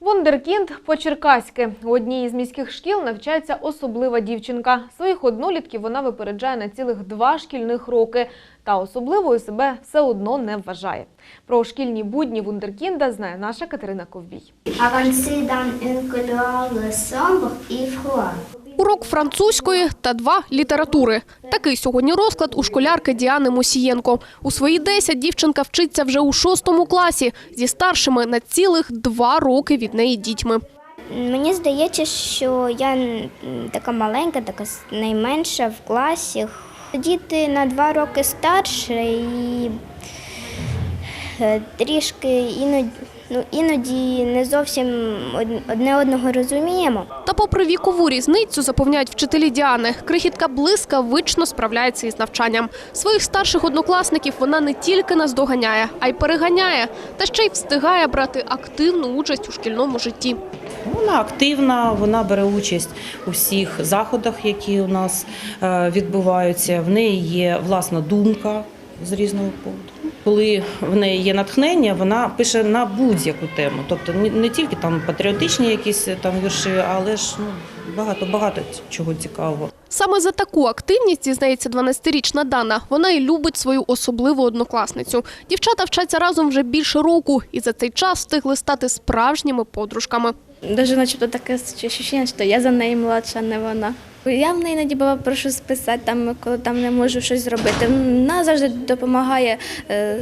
Вундеркінд по-черкаськи. У одній із міських шкіл навчається особлива дівчинка. Своїх однолітків вона випереджає на цілих два шкільних роки. Та особливою себе все одно не вважає. Про шкільні будні Вундеркінда знає наша Катерина Ковбій. Avancer і froid. Урок французької та два літератури. Такий сьогодні розклад у школярки Діани Мусієнко. У свої 10 дівчинка вчиться вже у шостому класі зі старшими на цілих два роки від неї дітьми. Мені здається, що я така маленька, така найменша в класі. Діти на два роки старше і трішки іноді, ну, іноді не зовсім одне одного розуміємо. Та попри вікову різницю, запевняють вчителі Діани, крихітка блискавично справляється із навчанням. Своїх старших однокласників вона не тільки наздоганяє, а й переганяє, та ще й встигає брати активну участь у шкільному житті. Вона активна, вона бере участь у всіх заходах, які у нас е, відбуваються. В неї є власна думка з різного поводу. Коли в неї є натхнення, вона пише на будь-яку тему. Тобто не- не тільки там патріотичні якісь е, там вірші, але ж ну, багато багато чого цікавого. Саме за таку активність, зізнається 12-річна Дана, вона і любить свою особливу однокласницю. Дівчата вчаться разом вже більше року і за цей час встигли стати справжніми подружками. Даже начебто таке відчуття, що я за неї молодша, не вона. Я в неї іноді бува прошу списати, там, коли там не можу щось зробити. Вона завжди допомагає. Е,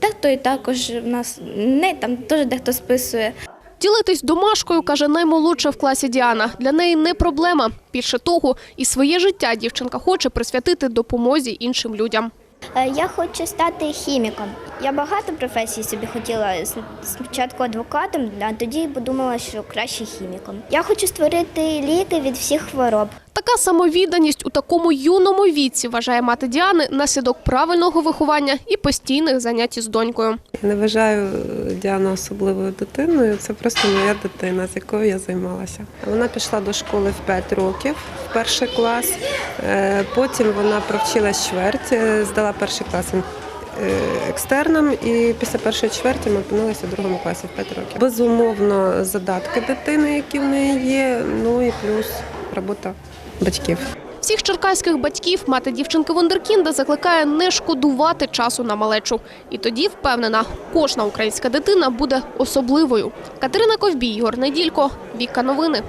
Дехто і також в нас не там теж дехто списує. Ділитись домашкою, каже наймолодша в класі Діана. Для неї не проблема. Більше того, і своє життя дівчинка хоче присвятити допомозі іншим людям. Е, Я хочу стати хіміком. Я багато професій собі хотіла спочатку адвокатом, а тоді подумала, що краще хіміком. Я хочу створити ліки від всіх хвороб. Така самовідданість у такому юному віці, вважає мати Діани, наслідок правильного виховання і постійних занять із донькою. Не вважаю Діану особливою дитиною. Це просто моя дитина, з якою я займалася. Вона пішла до школи в 5 років, в перший клас. Е, Потім вона провчилась чверть, е, здала перший клас е, екстерном, і після першої чверті ми опинилися в другому класі в 5 років. Безумовно, задатки дитини, які в неї є, ну і плюс робота батьків. Всіх черкаських батьків мати дівчинки Вундеркінда закликає не шкодувати часу на малечу. І тоді, впевнена, кожна українська дитина буде особливою. Катерина Ковбій, Ігор Неділько, Віка Новини.